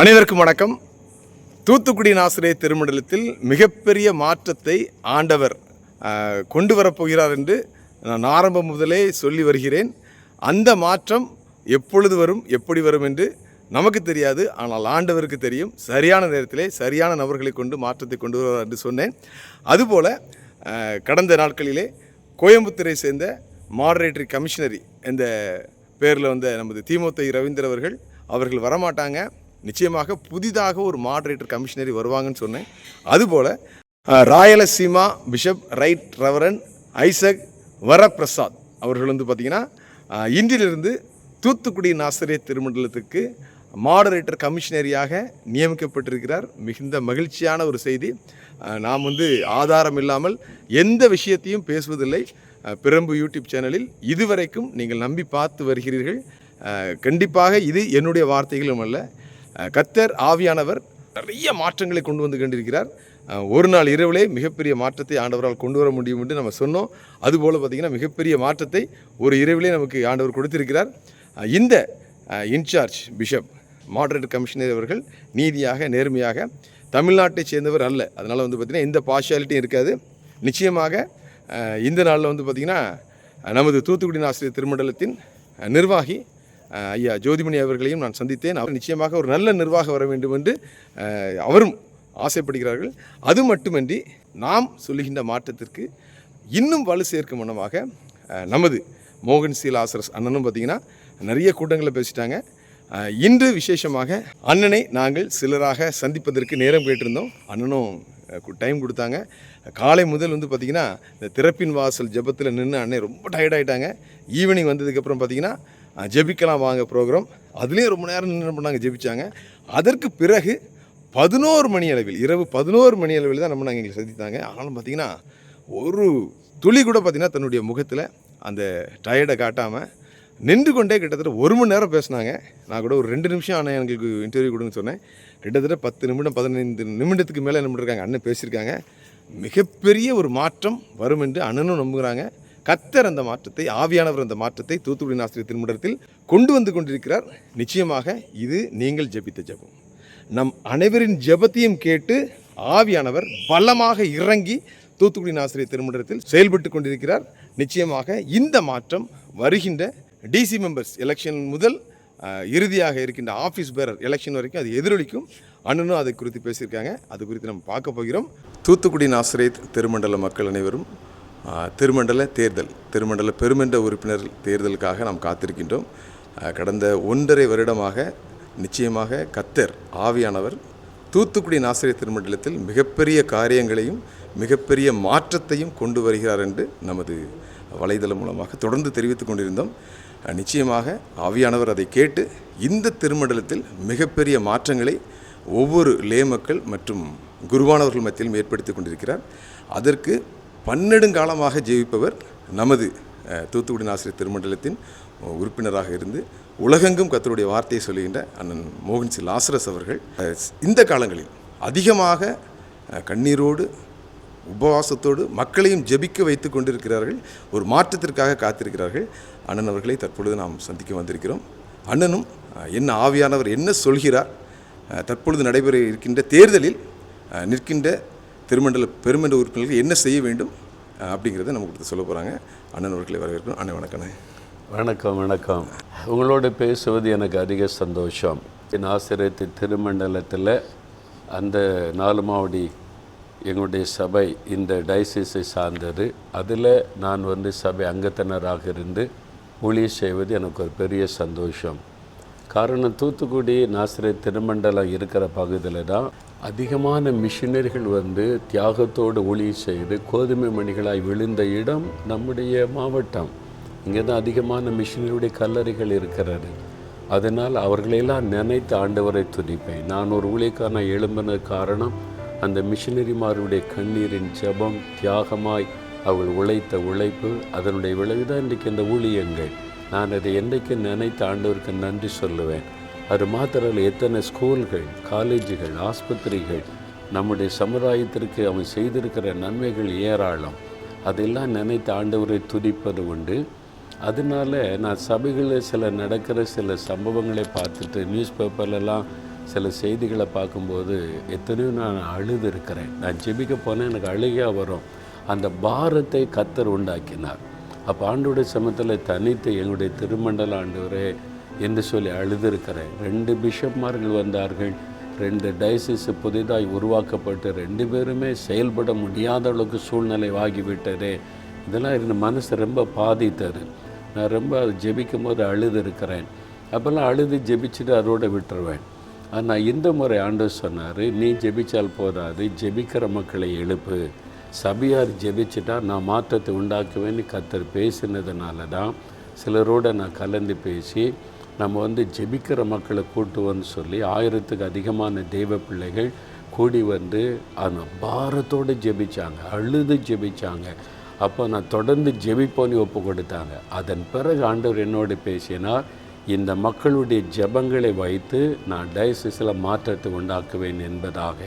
அனைவருக்கும் வணக்கம். தூத்துக்குடி நாசிரே திருமண்டலத்தில் மிகப்பெரிய மாற்றத்தை ஆண்டவர் கொண்டு வரப்போகிறார் என்று நான் ஆரம்பம் முதலே சொல்லி வருகிறேன். அந்த மாற்றம் எப்பொழுது வரும் எப்படி வரும் என்று நமக்கு தெரியாது. ஆனால் ஆண்டவருக்கு தெரியும். சரியான நேரத்திலே சரியான நபர்களை கொண்டு மாற்றத்தை கொண்டு வருவார் என்று சொன்னேன். அதுபோல் கடந்த நாட்களிலே கோயம்புத்தூரை சேர்ந்த மாடரேட்டரி கமிஷனரி என்ற பேரில் வந்த நமது திமுத்தை ரவீந்தர் அவர்கள் அவர்கள் வரமாட்டாங்க. நிச்சயமாக புதிதாக ஒரு மாடரேட்டர் கமிஷனரி வருவாங்கன்னு சொன்னேன். அதுபோல் Rayalaseema bishop right reverend Isaac Varaprasad அவர்கள் வந்து பார்த்திங்கன்னா இன்றிலிருந்து தூத்துக்குடி நாசரே திருமண்டலத்துக்கு மாடரேட்டர் கமிஷனரியாக நியமிக்கப்பட்டிருக்கிறார். மிகுந்த மகிழ்ச்சியான ஒரு செய்தி. நாம் வந்து ஆதாரம் இல்லாமல் எந்த விஷயத்தையும் பேசுவதில்லை. பிரம்பு யூடியூப் சேனலில் இதுவரைக்கும் நீங்கள் நம்பி பார்த்து வருகிறீர்கள். கண்டிப்பாக இது என்னுடைய வார்த்தைகளும் அல்ல. கத்தர் ஆவியானவர் நிறைய மாற்றங்களை கொண்டு வந்து கொண்டிருக்கிறார். ஒரு நாள் இரவிலே மிகப்பெரிய மாற்றத்தை ஆண்டவரால் கொண்டு வர முடியும் என்று நம்ம சொன்னோம். அதுபோல் பார்த்திங்கன்னா மிகப்பெரிய மாற்றத்தை ஒரு இரவிலே நமக்கு ஆண்டவர் கொடுத்திருக்கிறார். இந்த இன்சார்ஜ் பிஷப் மாடரேட் கமிஷனர் அவர்கள் நீதியாக நேர்மையாக தமிழ்நாட்டை சேர்ந்தவர் அல்ல. அதனால் வந்து பார்த்திங்கன்னா எந்த பார்ஷியாலிட்டியும் இருக்காது. நிச்சயமாக இந்த நாளில் வந்து பார்த்திங்கன்னா நமது தூத்துக்குடி ஆசிரியர் திருமண்டலத்தின் நிர்வாகி ஐயா ஜோதிமணி அவர்களையும் நான் சந்தித்தேன். அவர் நிச்சயமாக ஒரு நல்ல நிர்வாகம் வர வேண்டும் என்று அவரும் ஆசைப்படுகிறார்கள். அது மட்டுமின்றி நாம் சொல்லுகின்ற மாற்றத்திற்கு இன்னும் வலு சேர்க்கும் வண்ணமாக நமது மோகன் சீல் ஆசரஸ் அண்ணனும் பார்த்திங்கன்னா நிறைய கூட்டங்களில் பேசிட்டாங்க. இன்று விசேஷமாக அண்ணனை நாங்கள் சிலராக சந்திப்பதற்கு நேரம் கேட்டிருந்தோம். அண்ணனும் டைம் கொடுத்தாங்க. காலை முதல் வந்து பார்த்திங்கன்னா இந்த திறப்பின் வாசல் ஜெபத்தில் நின்று அண்ணன் ரொம்ப tired ஈவினிங் வந்ததுக்கப்புறம் பார்த்திங்கன்னா ஜெபிக்கலாம் வாங்க ப்ரோக்ராம் அதுலேயும் ரொம்ப நேரம் நின்று பண்ணாங்க ஜெபிச்சாங்க. அதற்கு பிறகு பதினோரு மணி அளவில் இரவு பதினோரு மணி அளவில் தான் நம்ம நாங்கள் எங்களை சந்தித்தாங்க. ஆனாலும் பார்த்திங்கன்னா ஒரு துளி கூட பார்த்திங்கன்னா தன்னுடைய முகத்தில் அந்த டயர்டை காட்டாமல் நின்று கொண்டே கிட்டத்தட்ட ஒரு மணி நேரம் பேசினாங்க. நான் கூட ஒரு ரெண்டு நிமிஷம் ஆனால் எங்களுக்கு இன்டர்வியூ கொடுன்னு சொன்னேன். கிட்டத்தட்ட பத்து நிமிடம் பதினைந்து நிமிடத்துக்கு மேலே என்ன பண்ணிருக்காங்க அண்ணன் பேசியிருக்காங்க. மிகப்பெரிய ஒரு மாற்றம் வரும் என்று அண்ணனும் நம்புகிறாங்க. கத்தர் அந்த மாற்றத்தை ஆவியானவர் அந்த மாற்றத்தை தூத்துக்குடி ஆசிரியர் திருமண்டலத்தில் கொண்டு வந்து கொண்டிருக்கிறார். நிச்சயமாக இது நீங்கள் ஜெபித்த ஜெபம். நம் அனைவரின் ஜெபத்தையும் கேட்டு ஆவியானவர் பலமாக இறங்கி தூத்துக்குடி ஆசிரியர் திருமண்டலத்தில் செயல்பட்டு கொண்டிருக்கிறார். நிச்சயமாக இந்த மாற்றம் வருகின்ற டிசி மெம்பர்ஸ் எலெக்ஷன் முதல் இறுதியாக இருக்கின்ற ஆஃபீஸ் பேரர் எலெக்ஷன் வரைக்கும் அது எதிரொலிக்கும். அண்ணனும் அதை குறித்து பேசியிருக்காங்க. அது குறித்து நம்ம பார்க்க போகிறோம். தூத்துக்குடி ஆசிரியர் திருமண்டல மக்கள் அனைவரும் திருமண்டல தேர்தல் திருமண்டல பெருமன்ற உறுப்பினர் தேர்தலுக்காக நாம் காத்திருக்கின்றோம். கடந்த ஒன்றரை வருடமாக நிச்சயமாக கத்தர் ஆவியானவர் தூத்துக்குடி நாசிரியர் திருமண்டலத்தில் மிகப்பெரிய காரியங்களையும் மிகப்பெரிய மாற்றத்தையும் கொண்டு வருகிறார் என்று நமது வலைதளம் மூலமாக தொடர்ந்து தெரிவித்துக் கொண்டிருந்தோம். நிச்சயமாக ஆவியானவர் அதை கேட்டு இந்த திருமண்டலத்தில் மிகப்பெரிய மாற்றங்களை ஒவ்வொரு லே மக்கள் மற்றும் குருவானவர்கள் மத்தியிலும் ஏற்படுத்தி கொண்டிருக்கிறார். அதற்கு பன்னெடுங்காலமாக ஜெயிப்பவர் நமது தூத்துக்குடி ஆசிரியர் திருமண்டலத்தின் உறுப்பினராக இருந்து உலகெங்கும் கத்தருடைய வார்த்தையை சொல்லுகின்ற அண்ணன் மோகன் சி. லாசரஸ் அவர்கள். இந்த காலங்களில் அதிகமாக கண்ணீரோடு உபவாசத்தோடு மக்களையும் ஜெபிக்க வைத்து கொண்டிருக்கிறார்கள். ஒரு மாற்றத்திற்காக காத்திருக்கிறார்கள். அண்ணன் அவர்களை தற்பொழுது நாம் சந்திக்க வந்திருக்கிறோம். அண்ணனும் என்ன ஆவியானவர் என்ன சொல்கிறார்? தற்பொழுது நடைபெற இருக்கின்ற தேர்தலில் நிற்கின்ற திருமண்டல பெருமன்ற உறுப்பினர்கள் என்ன செய்ய வேண்டும் அப்படிங்கிறத நம்ம கொடுத்து சொல்ல போகிறாங்க அண்ணன் அவர்களை வரவேற்கிறோம். அண்ணன் வணக்கண்ணே. வணக்கம் வணக்கம். உங்களோடு பேசுவது எனக்கு அதிக சந்தோஷம். என் ஆசிரியத்து திருமண்டலத்தில் அந்த நாலு மாவடி எங்களுடைய சபை இந்த டைசிஸை சார்ந்தது. அதில் நான் வந்து சபை அங்கத்தினராக இருந்து ஊழிய செய்வது எனக்கு ஒரு பெரிய சந்தோஷம். காரணம் தூத்துக்குடி நாசிரை திருமண்டலம் இருக்கிற பகுதியில் தான் அதிகமான மிஷினரிகள் வந்து தியாகத்தோடு ஒளி செய்து கோதுமை மணிகளாய் விழுந்த இடம் நம்முடைய மாவட்டம். இங்கே தான் அதிகமான மிஷினரியுடைய கல்லறைகள் இருக்கிறது. அதனால் அவர்களையெல்லாம் நினைத்து ஆண்டவரை துதிப்பேன். நான் ஒரு ஊழியக்கான எழும்பின காரணம் அந்த மிஷினரிமாருடைய கண்ணீரின் ஜெபம் தியாகமாய் அவள் உழைத்த உழைப்பு அதனுடைய விளைவுதான் இன்றைக்கு இந்த ஊழியங்கள். நான் அதை என்றைக்கு நினைத்து ஆண்டவருக்கு நன்றி சொல்லுவேன். அது மாத்திரம் எத்தனை ஸ்கூல்கள் காலேஜுகள் ஆஸ்பத்திரிகள் நம்முடைய சமுதாயத்திற்கு அவன் செய்திருக்கிற நன்மைகள் ஏராளம். அதெல்லாம் நினைத்து ஆண்டவரை துதிப்பது உண்டு. அதனால நான் சபைகளில் சில நடக்கிற சில சம்பவங்களை பார்த்துட்டு நியூஸ் பேப்பர்லலாம் சில செய்திகளை பார்க்கும்போது எத்தனையோ நான் அழுது இருக்கிறேன். நான் ஜெபிக்க போனேன் எனக்கு அழுகையாக வரும். அந்த பாரத்தை கத்தர் உண்டாக்கினார். அப்போ ஆண்டோடைய சமத்தில் தனித்து எங்களுடைய திருமண்டல ஆண்டவரே என்று சொல்லி அழுதுருக்கிறேன். ரெண்டு பிஷப்மார்கள் வந்தார்கள். ரெண்டு டயசிஸ் புதிதாய் உருவாக்கப்பட்டு ரெண்டு பேருமே செயல்பட முடியாத அளவுக்கு சூழ்நிலை ஆகிவிட்டதே. இதெல்லாம் இருந்த மனசு ரொம்ப பாதித்தது. நான் ரொம்ப அது ஜெபிக்கும் போது அழுது இருக்கிறேன் அப்போல்லாம் அழுது ஜெபிச்சுட்டு அதோடு விட்டுருவேன். ஆனால் இந்த முறை ஆண்டு சொன்னார் நீ ஜெபிச்சால் போதாது ஜெபிக்கிற மக்களை எழுப்பு. சபையார் ஜெபிச்சுட்டா நான் மாற்றத்தை உண்டாக்குவேன்னு கத்தர் பேசினதுனால தான் சிலரோட நான் கலந்து பேசி நம்ம வந்து ஜெபிக்கிற மக்களை கூட்டுவோன்னு சொல்லி ஆயிரத்துக்கு அதிகமான தெய்வ பிள்ளைகள் கூடி வந்து அந்த பாரத்தோடு ஜெபிச்சாங்க அழுது ஜெபிச்சாங்க. அப்போ நான் தொடர்ந்து ஜெபிப்போன்னு ஒப்பு கொடுத்தாங்க. அதன் பிறகு ஆண்டவர் என்னோடு பேசினார் இந்த மக்களுடைய ஜெபங்களை வைத்து நான் டயசிஸில் மாற்றத்தை உண்டாக்குவேன் என்பதாக.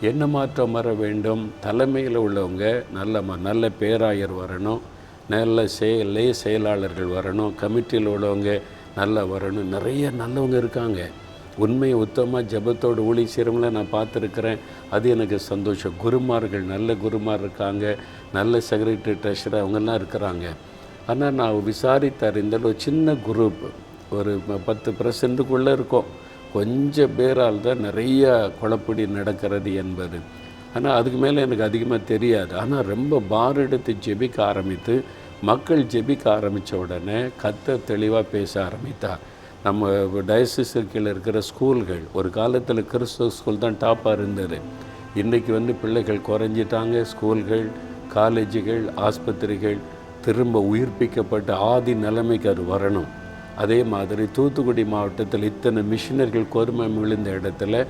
என்ன மாற்றம் வர வேண்டும்? தலைமையில் உள்ளவங்க நல்ல ம நல்ல பேராயர் வரணும். நல்ல செயலே செயலாளர்கள் வரணும். கமிட்டியில் உள்ளவங்க நல்லா வரணும். நிறைய நல்லவங்க இருக்காங்க. உண்மையை உத்தமாக ஜபத்தோடு ஊழி செய்கிறவங்கள நான் பார்த்துருக்குறேன். அது எனக்கு சந்தோஷம். குருமார்கள் நல்ல குருமார் இருக்காங்க. நல்ல செக்ரட்டரி ட்ரெஷர் அவங்கெல்லாம் இருக்கிறாங்க. ஆனால் நான் விசாரித்து அறிந்தால் ஒரு சின்ன குரூப் ஒரு ப- பத்து பர்சன்ட்டுக்குள்ளே இருக்கும். கொஞ்சம் பேரால் தான் நிறைய குழப்படி நடக்கிறது என்பது. ஆனால் அதுக்கு மேலே எனக்கு அதிகமாக தெரியாது. ஆனால் ரொம்ப பார் எடுத்து ஜெபிக்க ஆரம்பித்து மக்கள் ஜெபிக்க ஆரம்பித்த உடனே கத்த தெளிவாக பேச ஆரம்பித்தார் நம்ம டயசிஸு இருக்கிற ஸ்கூல்கள் ஒரு காலத்தில் கிறிஸ்துவ ஸ்கூல் தான் டாப்பாக இருந்தது. இன்றைக்கி வந்து பிள்ளைகள் குறைஞ்சிட்டாங்க ஸ்கூல்கள் காலேஜுகள் ஆஸ்பத்திரிகள் திரும்ப உயிர்ப்பிக்கப்பட்ட ஆதி நிலைமைக்கு அது வரணும். அதே மாதிரி தூத்துக்குடி மாவட்டத்தில் இத்தனை மிஷினர்கள் கோதுமை விழுந்த இடத்துல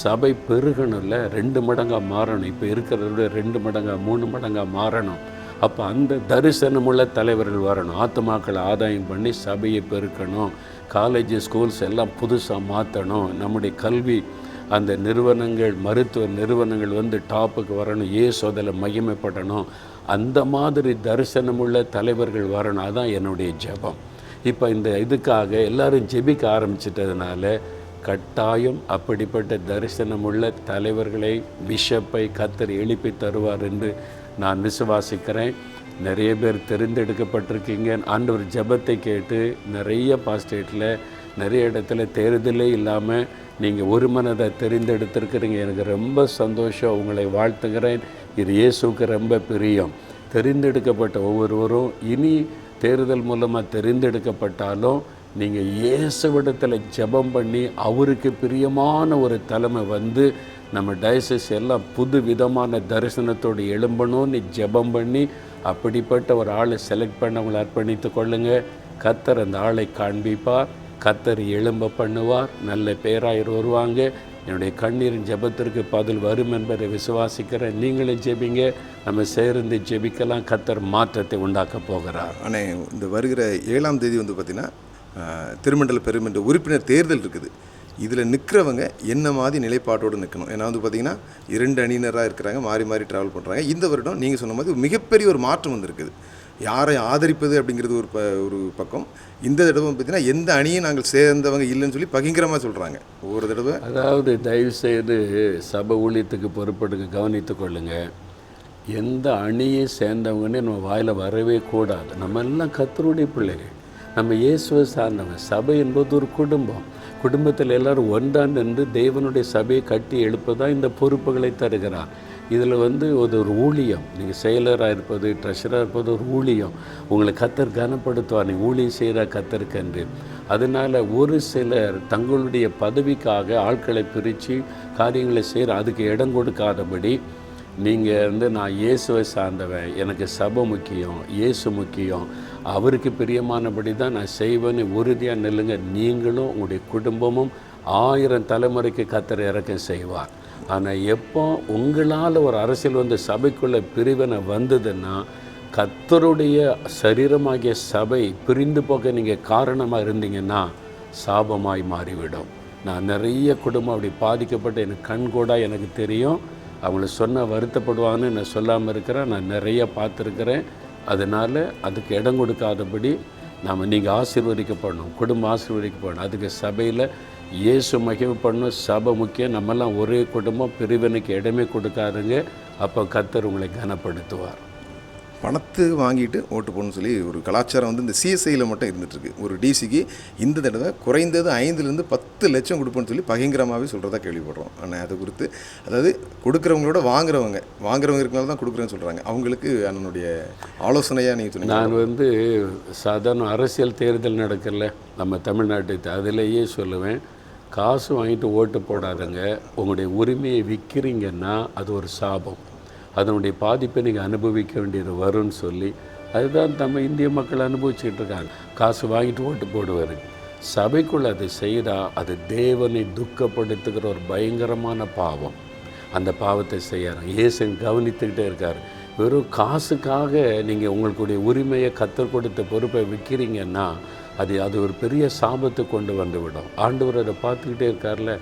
சபை பெருகணும்ல ரெண்டு மடங்காக மாறணும். இப்போ இருக்கிறத விட ரெண்டு மடங்காக மூணு மடங்காக மாறணும். அப்போ அந்த தரிசனமுள்ள தலைவர்கள் வரணும். ஆத்மாக்களை ஆதாயம் பண்ணி சபையை பெருக்கணும். காலேஜ் ஸ்கூல்ஸ் எல்லாம் புதுசாக மாற்றணும் நம்முடைய கல்வி அந்த நிறுவனங்கள் மருத்துவ நிறுவனங்கள் வந்து டாப்புக்கு வரணும். ஏசு அதில் மகிமைப்படணும். அந்த மாதிரி தரிசனமுள்ள தலைவர்கள் வரணும். அதான் என்னுடைய ஜெபம். இப்போ இந்த இதுக்காக எல்லாரும் ஜெபிக்க ஆரம்பிச்சிட்டதுனால கட்டாயம் அப்படிப்பட்ட தரிசனமுள்ள தலைவர்களை பிஷப்பை கத்தர் எழுப்பி தருவார் என்று நான் விசுவாசிக்கிறேன். நிறைய பேர் தெரிந்தெடுக்கப்பட்டிருக்கீங்க. ஆண்டவர் ஜெபத்தை கேட்டு நிறைய பாஸ்டேட்டில் நிறைய இடத்துல தேர்தலே இல்லாமல் நீங்கள் ஒரு மனதை தெரிந்தெடுத்திருக்கிறீங்க. எனக்கு ரொம்ப சந்தோஷம். உங்களை வாழ்த்துகிறேன். இது இயேசுக்கு ரொம்ப பிரியம். தெரிந்தெடுக்கப்பட்ட ஒவ்வொருவரும் இனி தேர்தல் மூலமாக தெரிந்தெடுக்கப்பட்டாலும் நீங்கள் இயேசுவிடத்தில் ஜெபம் பண்ணி அவருக்கு பிரியமான ஒரு தலைமை வந்து நம்ம டயசஸ் எல்லாம் புது விதமான தரிசனத்தோடு எழும்பணும்னு ஜெபம் பண்ணி அப்படிப்பட்ட ஒரு ஆளை செலக்ட் பண்ணவங்களை அர்ப்பணித்து கொள்ளுங்கள் கத்தர் அந்த ஆளை காண்பிப்பார். கத்தர் எழும்ப பண்ணுவார். நல்ல பேராயர் வருவாங்க. என்னுடைய கண்ணீரின் ஜெபத்திற்கு பதில் வரும் என்பதை விசுவாசிக்கிறேன். நீங்களே ஜெபிங்க. நம்ம சேர்ந்து ஜெபிக்கலாம். கத்தர் மாற்றத்தை உண்டாக்க போகிறார். ஆனால் இந்த வருகிற ஏழாம் தேதி வந்து பார்த்திங்கன்னா திருமண்டல பெருமன்ற உறுப்பினர் தேர்தல் இருக்குது. இதில் நிற்கிறவங்க என்ன மாதிரி நிலைப்பாட்டோடு நிற்கணும் ஏன்னா வந்து பார்த்திங்கன்னா இரண்டு அணியினராக இருக்கிறாங்க மாறி மாறி ட்ராவல் பண்ணுறாங்க இந்த வருடம் நீங்கள் சொன்ன மாதிரி மிகப்பெரிய ஒரு மாற்றம் வந்திருக்குது. யாரை ஆதரிப்பது அப்படிங்கிறது ஒரு ப ஒரு பக்கம். இந்த தடவை பார்த்தீங்கன்னா எந்த அணியும் நாங்கள் சேர்ந்தவங்க இல்லைன்னு சொல்லி பகிங்கரமாக சொல்கிறாங்க ஒவ்வொரு தடவை. அதாவது தயவு செய்து சபை ஊழியத்துக்கு பொறுப்படுங்க கவனித்து கொள்ளுங்கள் எந்த அணியை சேர்ந்தவங்கன்னு நம்ம வாயில் வரவே கூடாது. நம்ம எல்லாம் கத்தருடைய பிள்ளைகள். நம்ம இயேசுவை சார்ந்தவங்க. சபை என்பது ஒரு குடும்பம். குடும்பத்தில் எல்லாரும் ஒன்றா நின்று தேவனுடைய சபையை கட்டி எழுப்பதான் இந்த பொறுப்புகளை தருகிறார். இதில் வந்து ஒரு ஒரு ஊழியம். நீங்கள் செயலராக இருப்பது ட்ரெஷராக இருப்பது ஒரு ஊழியம். உங்களை கத்தர் கனப்படுத்துவார். நீ ஊழியம் செய்கிற கத்தருக்கன்று அதனால் ஒரு சிலர் தங்களுடைய பதவிக்காக ஆட்களை பிரித்து காரியங்களை செய்கிற அதுக்கு இடம் கொடுக்காதபடி நீங்கள் வந்து நான் இயேசுவை சார்ந்தவன். எனக்கு சபை முக்கியம் இயேசு முக்கியம். அவருக்கு பிரியமானபடி தான் நான் செய்வேன்னு உறுதியாக நில்லுங்க. நீங்களும் உங்களுடைய குடும்பமும் ஆயிரம் தலைமுறைக்கு கத்தர் இறக்கம் செய்வார். ஆனால் எப்போ உங்களால் ஒரு அரசியல் வந்து சபைக்குள்ளே பிரிவினை வந்ததுன்னா கத்தருடைய சரீரமாகிய சபை பிரிந்து போக நீங்கள் காரணமாக இருந்தீங்கன்னா சாபமாய் மாறிவிடும். நான் நிறைய குடும்பம் அப்படி பாதிக்கப்பட்டு எனக்கு கண்கூடாக எனக்கு தெரியும். அவங்கள சொன்னால் வருத்தப்படுவாங்கன்னு நான் சொல்லாமல் இருக்கிறேன். நான் நிறைய பார்த்துருக்கிறேன். அதனால் அதுக்கு இடம் கொடுக்காதபடி நாம் நீங்கள் ஆசீர்வதிக்கப்படணும். குடும்பம் ஆசீர்வதிக்கப்படணும். அதுக்கு சபையில் இயேசு மகிழ்வு பண்ணும் சபை முக்கியம். நம்மெல்லாம் ஒரே குடும்பம் பிரிவினைக்கு இடமே கொடுக்காருங்க அப்போ கத்தர் உங்களை கனப்படுத்துவார். பணத்து வாங்கிட்டு ஓட்டு போடணும்னு சொல்லி ஒரு கலாச்சாரம் வந்து இந்த சிஎஸ்ஐயில் மட்டும் இருந்துகிட்ருக்கு ஒரு டிசிக்கு இந்த தடவை குறைந்தது ஐந்துலேருந்து பத்து லட்சம் கொடுப்போம்னு சொல்லி பகிங்கரமாகவே சொல்கிறதா கேள்விப்படுறோம். ஆனால் அது குறித்து அதாவது கொடுக்குறவங்களோட வாங்குறவங்க வாங்குறவங்க இருக்கனால தான் கொடுக்குறேன்னு சொல்கிறாங்க அவங்களுக்கு அண்ணனுடைய ஆலோசனையாக நீங்கள் சொன்னீங்க. நான் வந்து சாதாரண அரசியல் தேர்தல் நடக்கல. நம்ம தமிழ்நாட்டு அதிலேயே சொல்லுவேன். காசு வாங்கிட்டு ஓட்டு போடாதங்க. உங்களுடைய உரிமையை விற்கிறீங்கன்னா அது ஒரு சாபம். அதனுடைய பாதிப்பை நீங்கள் அனுபவிக்க வேண்டியது வரும்னு சொல்லி அதுதான் நம்ம இந்திய மக்கள் அனுபவிச்சுக்கிட்டு இருக்காங்க. காசு வாங்கிட்டு ஓட்டு போடுவார். சபைக்குள் அதை செய்தால் அது தேவனை துக்கப்படுத்துகிற ஒரு பயங்கரமான பாவம். அந்த பாவத்தை செய்யறாங்க இயேசன் கவனித்துக்கிட்டே இருக்கார். வெறும் காசுக்காக நீங்கள் உங்களுடைய உரிமையை கற்றுக் கொடுத்த பொறுப்பை விற்கிறீங்கன்னா அது அது ஒரு பெரிய சாபத்தை கொண்டு வந்து விடும் ஆண்டவர் அதை பார்த்துக்கிட்டே இருக்கார்ல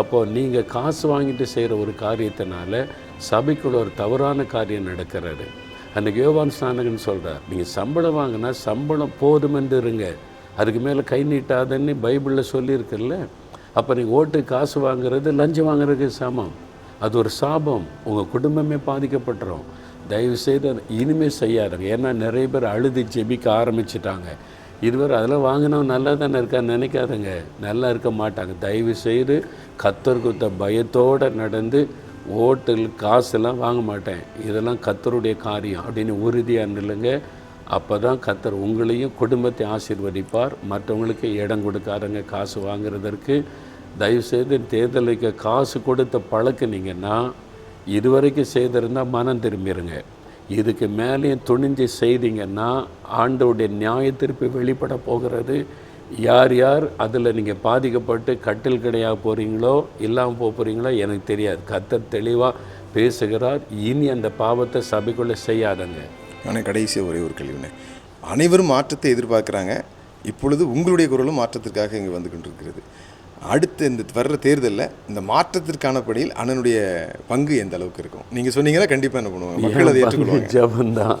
அப்போது நீங்கள் காசு வாங்கிட்டு செய்கிற ஒரு காரியத்தினால சபைக்குள்ள ஒரு தவறான காரியம் நடக்கிறாரு. அன்றைக்கி யோவான் ஸ்நானகன் சொல்கிறார் நீங்கள் சம்பளம் வாங்கினா சம்பளம் போதுமென்று இருங்க. அதுக்கு மேலே கை நீட்டாதன்னு பைபிளில் சொல்லியிருக்குல்ல. அப்போ நீங்கள் ஓட்டு காசு வாங்குறது லஞ்சம் வாங்குறதுக்கு சமம். அது ஒரு சாபம். உங்கள் குடும்பமே பாதிக்கப்பட்டுரும். தயவு செய்து அதை இனிமேல் செய்யாதுங்க. ஏன்னா நிறைய பேர் அழுது ஜெபிக்க ஆரம்பிச்சிட்டாங்க. இதுவரை அதெல்லாம் வாங்கினவன் நல்லா தானே இருக்கான்னு நினைக்காதுங்க. நல்லா இருக்க மாட்டாங்க. தயவு செய்து கத்தர் குத்த பயத்தோடு நடந்து ஓட்டில் காசெல்லாம் வாங்க மாட்டேன். இதெல்லாம் கத்தருடைய காரியம் அப்படின்னு உறுதியாக நில்லுங்க அப்போ தான் கத்தர் உங்களையும் குடும்பத்தை ஆசீர்வதிப்பார். மற்றவங்களுக்கு இடம் கொடுக்காருங்க காசு வாங்குறதற்கு தயவுசெய்து தேர்தலுக்கு காசு கொடுத்த பழக்கினீங்கன்னா இதுவரைக்கும் செய்திருந்தால் மனம் திரும்பிடுங்க இதுக்கு மேலேயும் துணிஞ்சு செய்தீங்கன்னா ஆண்டோடைய நியாய திருப்பி வெளிப்பட போகிறது. யார் யார் அதில் நீங்கள் பாதிக்கப்பட்டு கட்டில் கிடையாக போகிறீங்களோ இல்லாமல் போக போகிறீங்களோ எனக்கு தெரியாது. கத்தர் தெளிவாக பேசுகிறார். இனி அந்த பாவத்தை சபைக்குள்ளே செய்யாதங்க. ஆனால் கடைசி ஒரே ஒரு கேள்விண்ணே அனைவரும் மாற்றத்தை எதிர்பார்க்குறாங்க. இப்பொழுது உங்களுடைய குரலும் மாற்றத்திற்காக இங்கே வந்து கொண்டிருக்கிறது. அடுத்த இந்த வர்ற தேர்தலில் இந்த மாற்றத்திற்கான படியில் அண்ணனுடைய பங்கு எந்த அளவுக்கு இருக்கும்? நீங்கள் சொன்னீங்கன்னா கண்டிப்பாக என்ன பண்ணுவாங்க? மக்கள் அதை ஏற்றுக்கொள்வாங்க. ஜபந்தான்.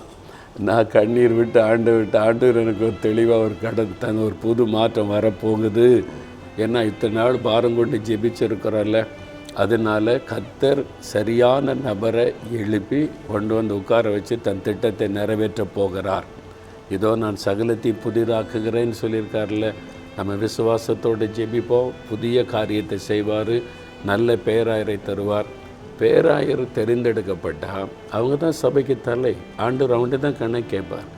நான் கண்ணீர் விட்டு ஆண்டு விட்டு ஆண்டவர் எனக்கு ஒரு தெளிவாக ஒரு கடன் தன் ஒரு புது மாற்றம் வரப்போகுது. ஏன்னா இத்தனை நாள் பாரம் கொண்டு ஜெபிச்சிருக்கிறோம்ல அதனால் கத்தர் சரியான நபரை எழுப்பி கொண்டு வந்து உட்கார வச்சு தன் திட்டத்தை நிறைவேற்ற போகிறார். இதோ நான் சகலத்தை புதிதாக்குகிறேன்னு சொல்லியிருக்கார்ல நம்ம விசுவாசத்தோடு ஜெபிப்போம். புதிய காரியத்தை செய்வார். நல்ல பேராயரை தருவார். பேராயர் தெரிந்தெடுக்கப்பட்டால் அவங்க தான் சபைக்கு தலை. ஆண்டு ரவுண்டு தான் கண்ணை கேட்பார்.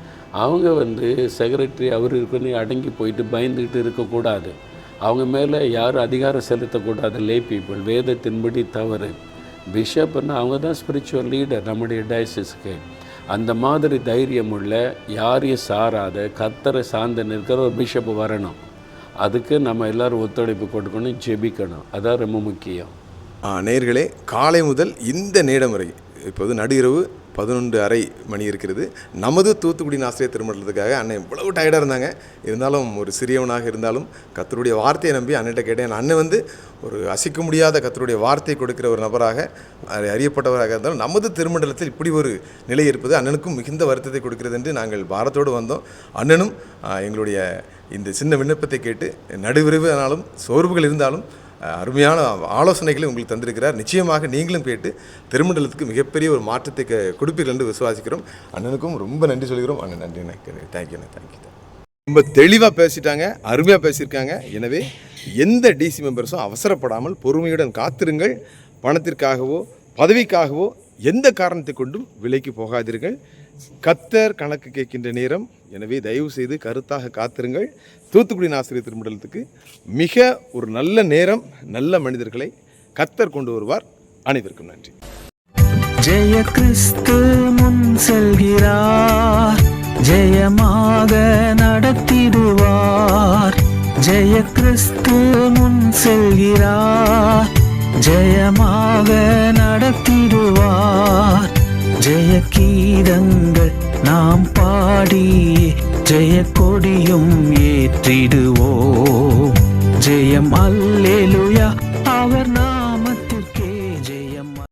அவங்க வந்து செக்ரட்டரி அவர் இருக்குன்னு அடங்கி போயிட்டு பயந்துக்கிட்டு இருக்கக்கூடாது. அவங்க மேலே யாரும் அதிகாரம் செலுத்தக்கூடாது லே பீப்புள் வேதத்தின்படி தவறு. பிஷப்னா அவங்க தான் ஸ்பிரிச்சுவல் லீடர் நம்முடைய டயசிஸ்க்கு அந்த மாதிரி தைரியம் உள்ள யாரையும் சாராத கத்தரை சார்ந்து நிற்கிற ஒரு பிஷப் வரணும். அதுக்கு நம்ம எல்லோரும் ஒத்துழைப்பு கொடுக்கணும் ஜெபிக்கணும். அதான் ரொம்ப முக்கியம். நேர்களே காலை முதல் இந்த நேரம் வரை இப்போது நடுஇரவு பதினொன்று அரை மணி இருக்கிறது. நமது தூத்துக்குடி ஆசிரியர் திருமணத்துக்காக அண்ணன் இவ்வளவு டயர்டாக இருந்தாங்க. இருந்தாலும் ஒரு சிறியவனாக இருந்தாலும் கத்தருடைய வார்த்தையை நம்பி அண்ணன்ட்ட கேட்டேன். அண்ணன் வந்து ஒரு அசிக்க முடியாத கத்தருடைய வார்த்தை கொடுக்கிற ஒரு நபராக அறியப்பட்டவராக இருந்தாலும் நமது திருமண்டலத்தில் இப்படி ஒரு நிலை இருப்பது அண்ணனுக்கும் மிகுந்த வருத்தத்தை கொடுக்கிறது என்று நாங்கள் பாரத்தோடு வந்தோம். அண்ணனும் எங்களுடைய இந்த சின்ன விண்ணப்பத்தை கேட்டு நடுவிரைவு ஆனாலும் சோர்வுகள் இருந்தாலும் அருமையான ஆலோசனைகளை உங்களுக்கு தந்திருக்கிறார். நிச்சயமாக நீங்களும் கேட்டு திருமண்டலத்துக்கு மிகப்பெரிய ஒரு மாற்றத்தை கொடுப்பீர்கள் என்று விசுவாசிக்கிறோம். அண்ணனுக்கும் ரொம்ப நன்றி சொல்கிறோம். அண்ணன் நன்றி தேங்க்யூ அண்ணன் தேங்க்யூ ரொம்ப தெளிவாக பேசிட்டாங்க அருமையாக பேசியிருக்காங்க. எனவே எந்த டிசி மெம்பர்ஸும் அவசரப்படாமல் பொறுமையுடன் காத்திருங்கள். பணத்திற்காகவோ பதவிக்காகவோ எந்த காரணத்தை கொண்டும் விலைக்கு போகாதீர்கள். கத்தர் கணக்கு கேட்கின்ற நேரம். எனவே தயவு செய்து கருத்தாக காத்திருங்கள். தூத்துக்குடி ஆசிரியர் திருமண்டலத்துக்கு மிக ஒரு நல்ல நேரம் நல்ல மனிதர்களை கத்தர் கொண்டு வருவார். அனைவருக்கும் நன்றி. ஜெய கிறிஸ்து முன் செல்கிறார். ஜெயமாக நடத்திடுவார். ஜெய கிறிஸ்து முன் செல்கிறார். ஜெயமாக நடத்திடுவார். ஜெய கீதங்கள் நாம் பாடி ஜெய கொடியும் ஏற்றிடுவோம். ஜெயம் அல்லேலுயா அவர் நான்